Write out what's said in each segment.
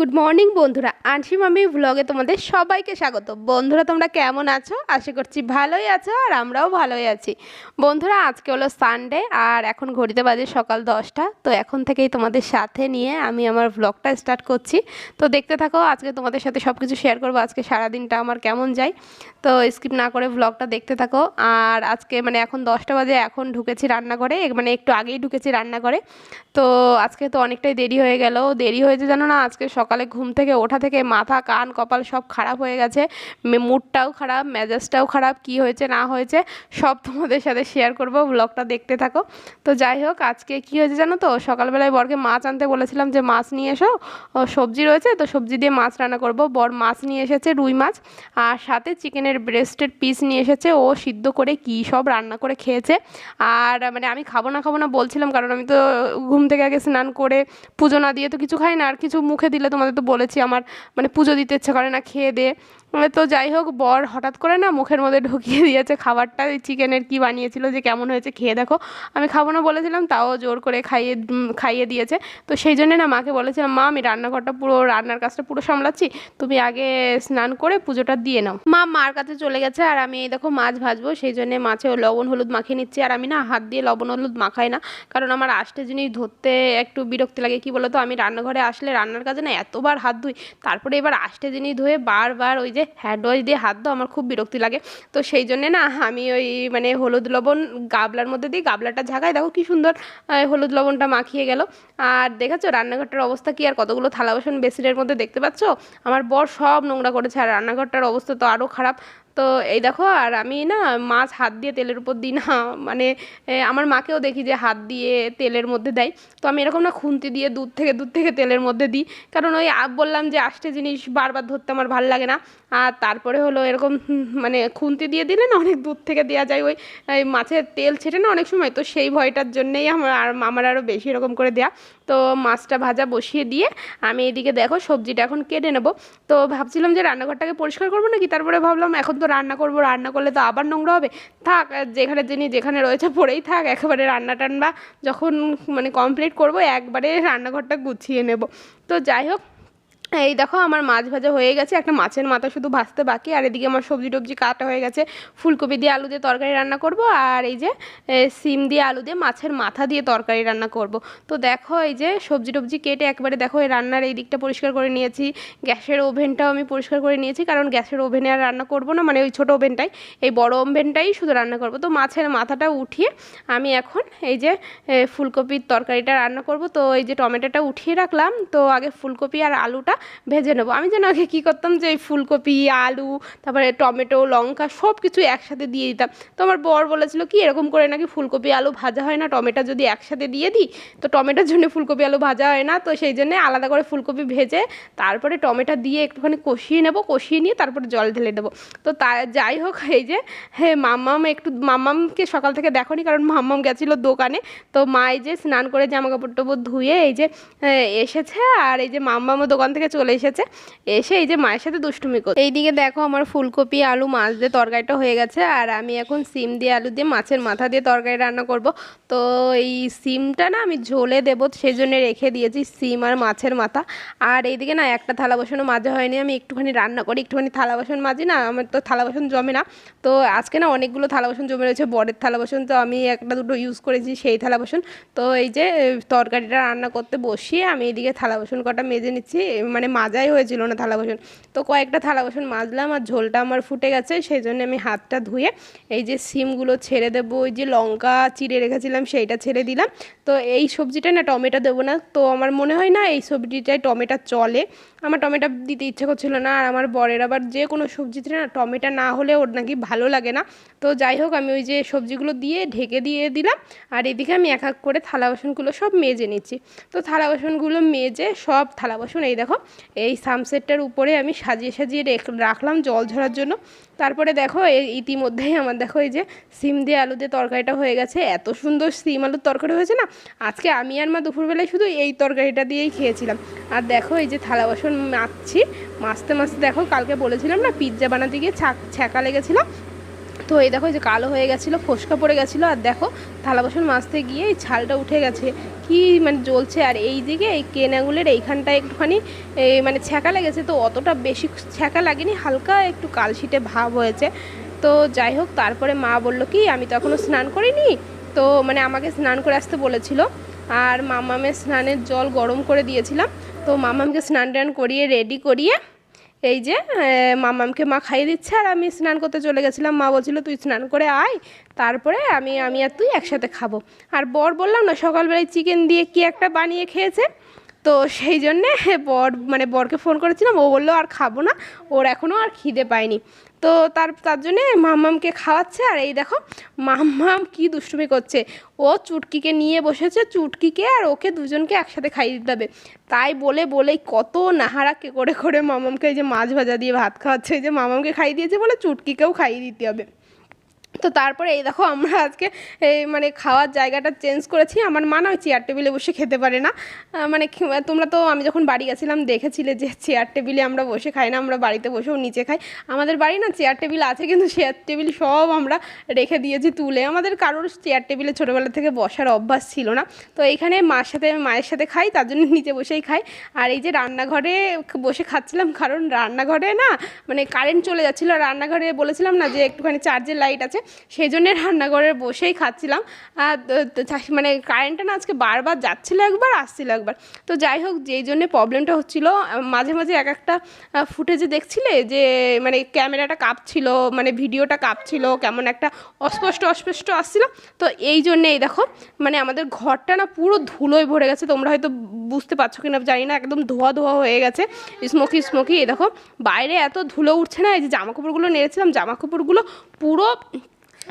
Good morning বন্ধুরা। আনসি মামি ভ্লগে তোমাদের সবাইকে স্বাগত। বন্ধুরা, তোমরা কেমন আছো? আশা করছি ভালোই আছো আর আমরাও ভালোই আছি। বন্ধুরা, আজকে হলো সানডে আর এখন ঘড়িতে বাজে সকাল দশটা। তো এখন থেকেই তোমাদের সাথে নিয়ে আমি আমার ভ্লগটা স্টার্ট করছি। তো দেখতে থাকো, আজকে তোমাদের সাথে সব কিছু শেয়ার করব। আজকে সারাদিনটা আমার কেমন যায়? তো স্কিপ না করে ভ্লগটা দেখতে থাকো। আর আজকে মানে এখন দশটা বাজে, এখন ঢুকেছি রান্নাঘরে। মানে একটু আগেই ঢুকেছি রান্নাঘরে। তো আজকে তো অনেকটাই দেরি হয়ে গেল। দেরি হয়েছে জানো না? আজকে সকালে ঘুম থেকে ওঠা থেকে মাথা, কান, কপাল সব খারাপ হয়ে গেছে। মুডটাও খারাপ, মেজাজটাও খারাপ, কি হয়েছে, না হয়েছে, সব তোমাদের সাথে শেয়ার করব। ব্লগটা দেখতে থাকো। তো যাই হোক, আজকে কি হয়েছে জানো তো? সকালবেলায় বরকে মাছ আনতে বলেছিলাম যে, মাছ নিয়ে এসো। সবজি রয়েছে, তো সবজি দিয়ে মাছ রান্না করব। বর মাছ নিয়ে এসেছে, রুই মাছ। আর সাথে চিকেনের ব্রেস্টের পিস নিয়ে এসেছে। ও সিদ্ধ করে কি সব রান্না করে খেয়েছে। আর মানে আমি খাব না খাব না বলছিলাম, কারণ আমি তো ঘুম থেকে আগে স্নান করে পুজো না দিয়ে তো কিছু খাই না। আর কিছু মুখে দিলে তোমাদের তো বলেছি আমার মানে পুজো দিতে ইচ্ছে করে না খেয়ে দিয়ে তো যাই হোক, বর হঠাৎ করে না মুখের মধ্যে ঢুকিয়ে দিয়েছে খাবারটা চিকেনের কি বানিয়েছিল যে কেমন হয়েছে খেয়ে দেখো। আমি খাব না বলেছিলাম, তাও জোর করে খাইয়ে খাইয়ে দিয়েছে। তো সেই জন্যে না মাকে বলেছিলাম, মা, আমি রান্নাঘরটা পুরো, রান্নার কাজটা পুরো সামলাচ্ছি, তুমি আগে স্নান করে পুজোটা দিয়ে নাও। মা মার কাছে চলে গেছে, আর আমি এই দেখো মাছ ভাজবো, সেই জন্যে মাছে লবণ, হলুদ মাখিয়ে নিচ্ছি, আর আমি না হাত দিয়ে লবণ, হলুদ মাখাই না, কারণ আমার আষ্টে জিনিস ধরতে একটু বিরক্তি লাগে। কি বলতো, আমি রান্নাঘরে আসলে রান্নার কাজে না এতবার হাত ধুই, তারপরে এবার আষ্টে জিনিস ধুয়ে বারবার ওই যে হ্যান্ড ওয়াশ দিয়ে হাত দাও আমার খুব বিরক্তি লাগে। তো সেই জন্যে না, আমি ওই মানে হলুদ লবণ গাবলার মধ্যে দিই গাবলাটা ঝাঁকাই। দেখো কি সুন্দর হলুদ লবণটা মাখিয়ে গেল। আর দেখেছ রান্নাঘরটার অবস্থা কি? আর কতগুলো থালা বাসন বেসিনের মধ্যে দেখতে পাচ্ছ? আমার বর সব নোংরা করেছে, আর রান্নাঘরটার অবস্থা তো আরও খারাপ। তো এই দেখো, আর আমি না, মাছ হাত দিয়ে তেলের উপর দিই না মানে আমার মাকেও দেখি যে হাত দিয়ে তেলের মধ্যে দেয়। তো আমি এরকম না খুন্তি দিয়ে দুধ থেকে দুধ থেকে তেলের মধ্যে দিই। কারণ ওই বললাম যে আষ্টে জিনিস বারবার ধরতে আমার ভালো লাগে না। আর তারপরে হলো এরকম মানে খুন্তি দিয়ে দিলে না অনেক দূর থেকে দেওয়া যায়, ওই মাছের তেল ছেটে না অনেক সময়, তো সেই ভয়টার জন্যেই আমার, আর আমার আরও বেশি এরকম করে দেয়া। তো মাছটা ভাজা বসিয়ে দিয়ে আমি এদিকে দেখো সবজিটা এখন কেটে নেব। তো ভাবছিলাম যে রান্নাঘরটাকে পরিষ্কার করব নাকি, তারপরে ভাবলাম এখন তো রান্না করব, রান্না করলে তো আবার নোংরা হবে। থাক যেখানে যিনি যেখানে রয়েছে পড়েই থাক, একেবারে রান্না টান্না যখন মানে কমপ্লিট করব, একবারে রান্নাঘরটা গুছিয়ে নেব। তো যাই হোক এই দেখো আমার মাছ ভাজা হয়ে গেছে, একটা মাছের মাথা শুধু ভাজতে বাকি, আর এদিকে আমার সবজি টবজি কাটা হয়ে গেছে। ফুলকপি দিয়ে আলু দিয়ে তরকারি রান্না করব, আর এই যে সিম দিয়ে আলু দিয়ে মাছের মাথা দিয়ে তরকারি রান্না করব। তো দেখো এই যে, সবজি টবজি কেটে একবারে দেখো এই রান্নার এই দিকটা পরিষ্কার করে নিয়েছি। গ্যাসের ওভেনটাও আমি পরিষ্কার করে নিয়েছি, কারণ গ্যাসের ওভেনে আর রান্না করব না মানে ওই ছোটো ওভেনটাই, এই বড় ওভেনটাই শুধু রান্না করব। তো মাছের মাথাটা উঠিয়ে আমি এখন এই যে ফুলকপির তরকারিটা রান্না করব। তো এই যে টমেটোটা উঠিয়ে রাখলাম, তো আগে ফুলকপি আর আলুটা ভেজে নেব। আমি যেন আগে কী করতাম যে ফুলকপি, আলু, তারপরে টমেটো, লঙ্কা সব কিছু একসাথে দিয়ে দিতাম। তো আমার বর বলেছিল, কি এরকম করে নাকি ফুলকপি, আলু ভাজা হয় না? টমেটো যদি একসাথে দিয়ে দিই, তো টমেটোর জন্য ফুলকপি, আলু ভাজা হয় না? তো সেই জন্য আলাদা করে ফুলকপি ভেজে, তারপরে টমেটো দিয়ে একটুখানি কষিয়ে নেব, কষিয়ে নিয়ে তারপরে জল ঢেলে দেবো। তো তা যাই হোক, এই যে হ্যাঁ মাম্মাম, একটু মাম্মামকে সকাল থেকে দেখোনি, কারণ মাম্মাম গেছিল দোকানে। তো মা এই যে স্নান করে জামা কাপড় টাপড় ধুয়ে এই যে এসেছে, আর এই যে মাম্মামও দোকান থেকে চলে এসেছে। এসে এই যে মায়ের সাথে দুষ্টুমি করছে। এইদিকে দেখো আমার ফুলকপি, আলু, মাছ দিয়ে তরকারিটা হয়ে গেছে। আর আমি এখন সিম দিয়ে আলু দিয়ে মাছের মাথা দিয়ে তরকারি রান্না করব। তো এই সিমটা না আমি ঝোলে দেবো সেই জন্য রেখে দিয়েছি সিম আর মাছের মাথা। আর এইদিকে না একটা থালা বাসনও মাজা হয়নি। আমি একটুখানি রান্না করি, একটুখানি থালা বাসন মাজি না, আমার তো থালা বাসন জমে না। তো আজকে না অনেকগুলো থালা বাসন জমে রয়েছে, বরের থালা বাসন। তো আমি একটা দুটো ইউজ করেছি সেই থালা বাসন। তো এই যে তরকারিটা রান্না করতে বসিয়ে আমি এইদিকে থালা বাসন কটা মেজে নিচ্ছি। মানে মাজাই হয়েছিল না থালা বাসন। তো কয়েকটা থালা বাসন মাজলাম আর ঝোলটা আমার ফুটে গেছে, সেই জন্য আমি হাতটা ধুয়ে এই যে সিমগুলো ছেড়ে দেবো, ওই যে লঙ্কা চিড়ে রেখেছিলাম সেইটা ছেড়ে দিলাম। তো এই সবজিটা না টমেটো দেবো না। তো আমার মনে হয় না এই সবজিটায় টমেটো চলে। আমার টমেটো দিতে ইচ্ছে করছিল না, আর আমার বরের আবার যে কোনো সবজিতে না, টমেটো না হলে ওর নাকি ভালো লাগে না। তো যাই হোক, আমি ওই যে সবজিগুলো দিয়ে ঢেকে দিয়ে দিলাম, আর এদিকে আমি এক এক করে থালা বাসনগুলো সব মেজে নিচ্ছি। তো থালা বাসনগুলো মেজে সব থালা বাসন, এই দেখো, এই সামসেটটার উপরে আমি সাজিয়ে সাজিয়ে রেখ- রাখলাম জল ঝরার জন্য। তারপরে দেখো ইতিমধ্যেই আমার দেখো এই যে সিম দিয়ে আলু দিয়ে তরকারিটা হয়ে গেছে। এত সুন্দর সিম আলুর তরকারি হয়েছে না? আজকে আমি আর মা দুপুরবেলায় শুধু এই তরকারিটা দিয়েই খেয়েছিলাম। আর দেখো এই যে থালা বাসন মাজছি মাজতে মাজতে দেখো, কালকে বলেছিলাম না, পিৎজা বানাতে গিয়ে ছাক ছ্যাঁকা লেগেছিল। তো এই দেখো যে কালো হয়ে গেছিল, ফোসকা পড়ে গেছিল। আর দেখো, থালা বাসন মাজতে গিয়ে এই ছালটা উঠে গেছে। কি মানে জ্বলছে। আর এই দিকে এই কেন আঙুলের এইখানটায় একটুখানি মানে ছ্যাঁকা লেগেছে। তো অতটা বেশি ছ্যাঁকা লাগেনি, হালকা একটু কালশিটে ভাব হয়েছে। তো যাই হোক, তারপরে মা বলল কি, আমি তো এখনও স্নান করিনি। তো মানে আমাকে স্নান করে আসতে বলেছিল। আর মামামের স্নানের জল গরম করে দিয়েছিলাম। তো মামামকে স্নান টান করিয়ে রেডি করিয়ে এই যে মামামকে মা খাইয়ে দিচ্ছে আর আমি স্নান করতে চলে গেছিলাম। মা বলছিল, তুই স্নান করে আয়, তারপরে আমি আমি আর তুই একসাথে খাব। আর বর বললাম না, সকালবেলায় চিকেন দিয়ে কি একটা বানিয়ে খেয়েছে। তো সেই জন্যে বর মানে বরকে ফোন করেছিলাম, ও বলল, আর খাব না। ওর এখনও আর খিদে পায়নি। তো তার তার জন্যে মাম্মামকে খাওয়াচ্ছে। আর এই দেখো, মাম্মাম কি দুষ্টুমি করছে। ও চুটকিকে নিয়ে বসেছে, চুটকিকে আর ওকে দুজনকে একসাথে খাইয়ে দিতে হবে। তাই বলে, বলেই কত নাহারাকে করে করে মামামকে এই যে মাছ ভাজা দিয়ে ভাত খাওয়াচ্ছে, এই যে মামামকে খাইয়ে দিয়েছে বলে চুটকিকেও খাইয়ে দিতে হবে। তো তারপরে এই দেখো আমরা আজকে এই মানে খাওয়ার জায়গাটা চেঞ্জ করেছি। আমার মা না ওই চেয়ার টেবিলে বসে খেতে পারে না। মানে তোমরা তো আমি যখন বাড়ি গেছিলাম দেখেছিলে যে চেয়ার টেবিলে আমরা বসে খাই না, আমরা বাড়িতে বসেও নিচে খাই। আমাদের বাড়ি না চেয়ার টেবিল আছে কিন্তু চেয়ার টেবিল সব আমরা রেখে দিয়েছি তুলে। আমাদের কারোর চেয়ার টেবিলে ছোটোবেলা থেকে বসার অভ্যাস ছিল না। তো এইখানে মার সাথে, মায়ের সাথে খাই, তার জন্য নিচে বসেই খাই। আর এই যে রান্নাঘরে বসে খাচ্ছিলাম, কারণ রান্নাঘরে না মানে কারেন্ট চলে যাচ্ছিল। রান্নাঘরে বলেছিলাম না যে একটুখানি চার্জের লাইট আছে। সেই জন্য রান্নাঘরে বসেই খাচ্ছিলাম। আর মানে কারেন্টটা না আজকে বারবার যাচ্ছিল একবার, আসছিল একবার। তো যাই হোক, যেই জন্যে প্রবলেমটা হচ্ছিল মাঝে মাঝে এক একটা ফুটেজে দেখছিলে যে মানে ক্যামেরাটা কাঁপছিল মানে ভিডিওটা কাঁপছিল, কেমন একটা অস্পষ্ট অস্পষ্ট আসছিল? তো এই জন্যে এই দেখো মানে আমাদের ঘরটা না পুরো ধুলোয় ভরে গেছে। তোমরা হয়তো বুঝতে পারছ কিনা জানি না, একদম ধোয়া ধোয়া হয়ে গেছে। স্মোকি স্মোকি এই দেখো, বাইরে এত ধুলো উঠছে না, এই যে জামা কাপড়গুলো নেড়েছিলাম জামা কাপড়গুলো পুরো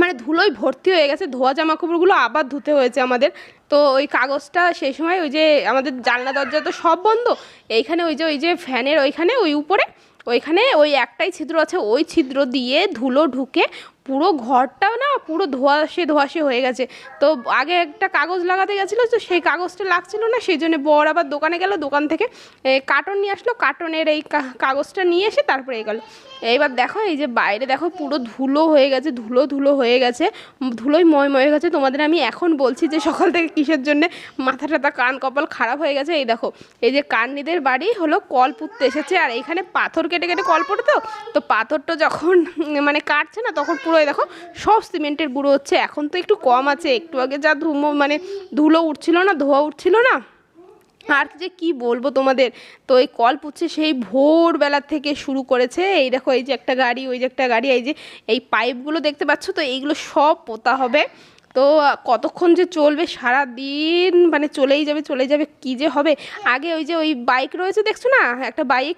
মানে ধুলোয় ভর্তি হয়ে গেছে, ধোয়া জামা কাপড়গুলো আবার ধুতে হয়েছে আমাদের। তো ওই কাগজটা সেই সময় ওই যে আমাদের জানলা, দরজা তো সব বন্ধ। এইখানে ওই যে ওই যে ফ্যানের ওইখানে, ওই উপরে, ওইখানে ওই একটাই ছিদ্র আছে, ওই ছিদ্র দিয়ে ধুলো ঢুকে পুরো ঘরটাও না, পুরো ধোয়াশে ধোয়াশে হয়ে গেছে। তো আগে একটা কাগজ লাগাতে গেছিল, তো সেই কাগজটা লাগছিল না, সেই জন্য বর আবার দোকানে গেল, দোকান থেকে কার্টন নিয়ে আসলো, কার্টনের এই কাগজটা নিয়ে এসে তারপরে গেলো। এইবার দেখো, এই যে বাইরে দেখো পুরো ধুলো হয়ে গেছে, ধুলো ধুলো হয়ে গেছে ধুলোয় ময় ময় গেছে তোমাদের আমি এখন বলছি যে সকাল থেকে কিসের জন্য মাথা টাথা, কান কপাল খারাপ হয়ে গেছে। এই দেখো, এই যে কান্নিদের বাড়ি হলো কল পুঁততে এসেছে, আর এইখানে পাথর কেটে কেটে কল পড়ে তো? তো পাথরটা যখন মানে কাটছে না, তখন পুরো দেখো সব সিমেন্টের গুঁড়ো হচ্ছে। এখন তো একটু কম আছে, একটু আগে যা ধুমো মানে ধুলো উঠছিল না, ধোয়া উঠছিল না। আর যে কি বলব তোমাদের? তো এই কল পুচ্ছে সেই ভোরবেলা থেকে শুরু করেছে। এই দেখো, এই যে একটা গাড়ি, ওই যে একটা গাড়ি, এই যে এই পাইপগুলো দেখতে পাচ্ছ তো, এইগুলো সব পোতা হবে। তো কতক্ষণ যে চলবে সারা দিন মানে চলেই যাবে, চলে যাবে, কি যে হবে? আগে ওই যে ওই বাইক রয়েছে, দেখছ না? একটা বাইক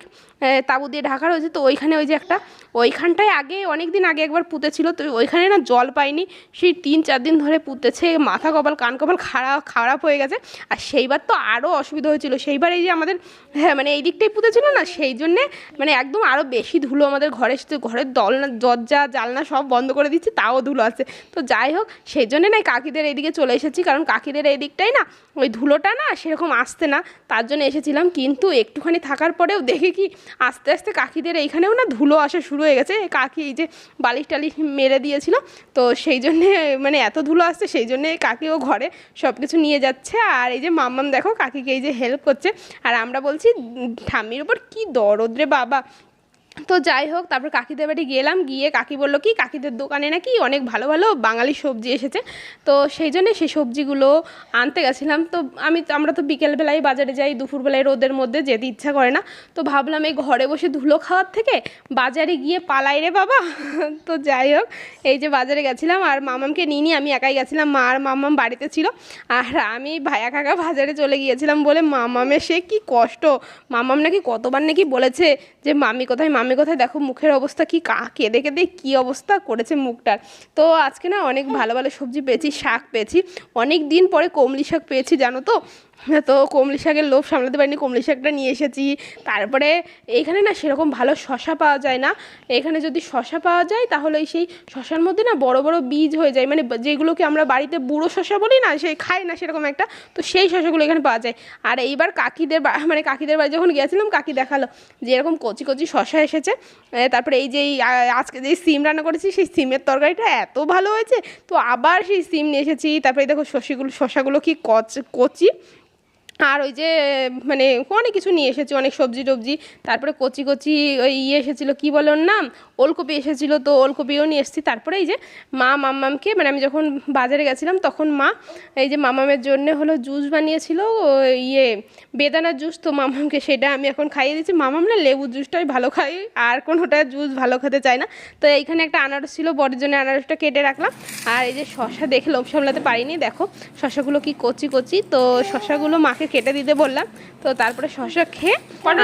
তাবু দিয়ে ঢাকা রয়েছে। তো ওইখানে ওই যে একটা, ওইখানটায় আগে অনেক দিন আগে একবার পুঁতেছিল। তো ওইখানে না জল পাইনি। সেই তিন চার দিন ধরে পুঁতেছে, মাথা কপাল, কান কপাল খারাপ খারাপ হয়ে গেছে। আর সেইবার তো আরও অসুবিধা হয়েছিল। সেইবার এই যে আমাদের হ্যাঁ মানে এই দিকটাই পুঁতেছিল না, সেই জন্যে মানে একদম আরও বেশি ধুলো আমাদের ঘরে ঘরের দলনা, দরজা জালনা সব বন্ধ করে দিচ্ছি, তাও ধুলো আছে। তো যাই হোক, সেই জন্যে না কাকিদের এইদিকে চলে এসেছি। কারণ কাকিদের এই দিকটাই না ওই ধুলোটা না সেরকম আসতে না। তার জন্য এসেছিলাম। কিন্তু একটুখানি থাকার পরেও দেখি কি আস্তে আস্তে কাকিদের এইখানেও না ধুলো আসা শুরু হয়ে গেছে। কাকি এই যে বালিশ টালিশ মেরে দিয়েছিল, তো সেই জন্যে মানে এত ধুলো আসছে, সেই জন্যে কাকিও ঘরে সব কিছু নিয়ে যাচ্ছে। আর এই যে মাম্মাম দেখো, কাকিকে এই যে হেল্প করছে। আর আমরা বলছি ঠাম্মির ওপর কী দরদ রে বাবা তো যাই হোক, তারপর কাকিদের বাড়ি গেলাম, গিয়ে কাকি বলল, কি কাকিদের দোকানে নাকি অনেক ভালো ভালো বাঙালি সবজি এসেছে? তো সেই জন্যে সেই সবজিগুলো আনতে গেছিলাম। তো আমি আমরা তো বিকেলবেলায় বাজারে যাই, দুপুরবেলায় রোদের মধ্যে যেতে ইচ্ছা করে না। তো ভাবলাম এই ঘরে বসে ধুলো খাওয়ার থেকে বাজারে গিয়ে পালাই রে বাবা। তো যাই হোক, এই যে বাজারে গেছিলাম, আর মামামকে নিয়ে নিয়ে আমি একাই গেছিলাম, মা আর মামাম বাড়িতে ছিল। আর আমি ভাইয়া কাকা বাজারে চলে গিয়েছিলাম বলে মামামের সে কি কষ্ট, মামাম নাকি কতবার নাকি বলেছে যে, মামি কোথায়, মামি কোথায় দেখো মুখের অবস্থা কি কা, কেঁদে কেঁদে কী অবস্থা করেছে মুখটার। তো আজকে না অনেক ভালো ভালো সবজি পেয়েছি, শাক পেয়েছি। অনেক দিন পরে কমলি শাক পেয়েছি, জানো তো? তো কমলি শাকের লোভ সামলাতে পারিনি, কমলি শাকটা নিয়ে এসেছি। তারপরে এইখানে না সেরকম ভালো শশা পাওয়া যায় না। এখানে যদি শশা পাওয়া যায়, তাহলে সেই শশার মধ্যে না বড় বড় বীজ হয়ে যায়। মানে যেগুলোকে আমরা বাড়িতে বুড়ো শশা বলি না সেই খাই না সেরকম একটা, তো সেই শশাগুলো এখানে পাওয়া যায়। আর এইবার কাকিদের মানে কাকিদের বাড়ি যখন গিয়েছিলাম কাকি দেখাল যে এরকম কচি কচি শশা এসেছে। তারপরে এই যে আজকে যেই সিম রান্না করেছি, সেই সিমের তরকারিটা এত ভালো হয়েছে, তো আবার সেই সিম নিয়ে এসেছি। তারপরে দেখো শশিগুলো, শশাগুলো কি কচ, কচি। আর ওই যে মানে অনেক কিছু নিয়ে এসেছি, অনেক সবজি টবজি। তারপরে কচি কচি ওই ইয়ে এসেছিল, কী বলে ওর নাম? ওলকপি এসেছিল, তো ওলকপিও নিয়ে এসেছি। তারপরে এই যে মা মাম্মামকে মানে আমি যখন বাজারে গেছিলাম, তখন মা এই যে মামামের জন্য হলো জুস বানিয়েছিল ইয়ে বেদানার জুস। তো মামামকে সেটা আমি এখন খাইয়ে দিচ্ছি মামাম না লেবু জুসটাই ভালো খাই আর কোনোটা জুস ভালো খেতে চায় না। তো এইখানে একটা আনারস ছিল বড়ের জন্য আনারসটা কেটে রাখলাম। আর এই যে শশা দেখে লোভ সামলাতে পারিনি, দেখো শশাগুলো কি কচি কচি। তো শশাগুলো মাকে কেটে দিতে বললাম। তো তারপরে শশা খেয়ে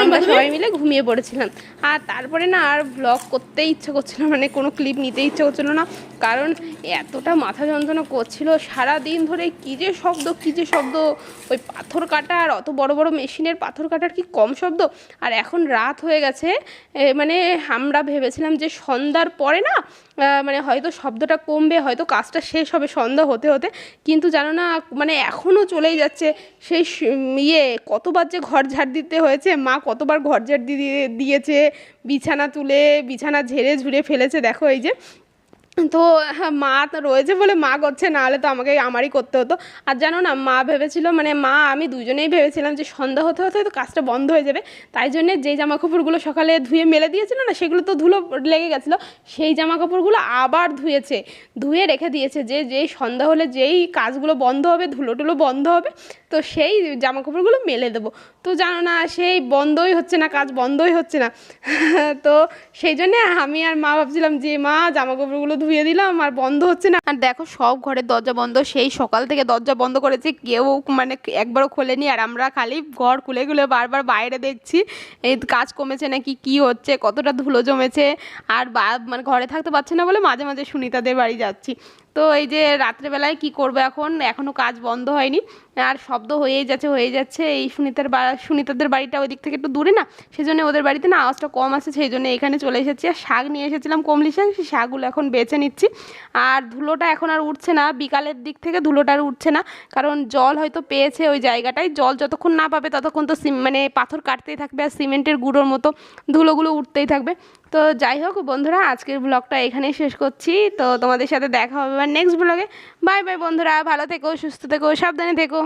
আমরা সবাই মিলে ঘুমিয়ে পড়েছিলাম। আর তারপরে না আর ব্লগ করতেই ইচ্ছে করছিল মানে কোনো ক্লিপ নিতে ইচ্ছে করছিল না। কারণ এতটা মাথা যন্ত্রণা করছিল সারা দিন ধরে কী যে শব্দ কী যে শব্দ। ওই পাথর কাটার অত বড় বড় মেশিনের পাথর কাটার কি কম শব্দ? আর এখন রাত হয়ে গেছে মানে আমরা ভেবেছিলাম যে সন্ধ্যার পরে না মানে হয়তো শব্দটা কমবে, হয়তো কাজটা শেষ হবে, সন্ধ্যা হতে হতে। কিন্তু জানো না মানে এখনও চলেই যাচ্ছে সেই ইয়ে কতবার যে ঘর ঝাড় দিতে হয়েছে, মা কতবার ঘর ঝাড় দিয়ে দিয়েছে, বিছানা তুলে, বিছানা ঝেড়ে ঝুড়ে ফেলেছে। দেখো এই যে তো হ্যাঁ, মা রয়েছে বলে মা করছে না হলে তো আমাকে আমারই করতে হতো। আর জানো না মা ভেবেছিল মানে মা আমি দুজনেই ভেবেছিলাম যে সন্ধ্যা হতে হতে হয়তো কাজটা বন্ধ হয়ে যাবে। তাই জন্যে যেই জামা কাপড়গুলো সকালে ধুয়ে মেলে দিয়েছিল না সেগুলো তো ধুলো লেগে গেছিল সেই জামা কাপড়গুলো আবার ধুয়েছে। ধুয়ে রেখে দিয়েছে যে যেই সন্ধ্যা হলে যেই কাজগুলো বন্ধ হবে ধুলো টুলো বন্ধ হবে তো সেই জামা কাপড়গুলো মেলে দেবো। তো জানো না, সেই বন্ধই হচ্ছে না, কাজ বন্ধই হচ্ছে না। তো সেই জন্যে আমি আর মা ভাবছিলাম যে, মা জামা কাপড়গুলো ধুয়ে দিলাম আর বন্ধ হচ্ছে না। আর দেখো, সব ঘরের দরজা বন্ধ, সেই সকাল থেকে দরজা বন্ধ করেছে, কেউ মানে একবারও খোলেনি। আর আমরা খালি ঘর খুলে খুলে বারবার বাইরে দেখছি এই কাজ কমেছে নাকি, কি হচ্ছে, কতটা ধুলো জমেছে। আর বা মানে ঘরে থাকতে পারছে না বলে মাঝে মাঝে সুনিতাদের বাড়ি যাচ্ছি। তো এই যে রাত্রেবেলায় কি করব এখন? এখনও কাজ বন্ধ হয়নি। আর শব্দ হয়েই যাচ্ছে হয়ে যাচ্ছে। এই সুনিতার বা, সুনিতাদের বাড়িটা ওই দিক থেকে একটু দূরে না? সেই জন্য ওদের বাড়িতে না আওয়াজটা কম আছে সেই জন্য এখানে চলে এসেছি। আর শাক নিয়ে এসেছিলাম কমলি শাক, সেই শাকগুলো এখন বেছে নিচ্ছি। আর ধুলোটা এখন আর উঠছে না। বিকালের দিক থেকে ধুলোটা আর উঠছে না। কারণ জল হয়তো পেয়েছে ওই জায়গাটায়। জল যতক্ষণ না পাবে, ততক্ষণ তো সিম মানে পাথর কাটতেই থাকবে। আর সিমেন্টের গুঁড়োর মতো ধুলোগুলো উঠতেই থাকবে। তো যাই হোক বন্ধুরা, আজকের ব্লগটা এখানেই শেষ করছি। তো তোমাদের সাথে দেখা হবে আবার নেক্সট ব্লগে বাই বাই বন্ধুরা, ভালো থেকো, সুস্থ থেকো, সাবধানে থেকো।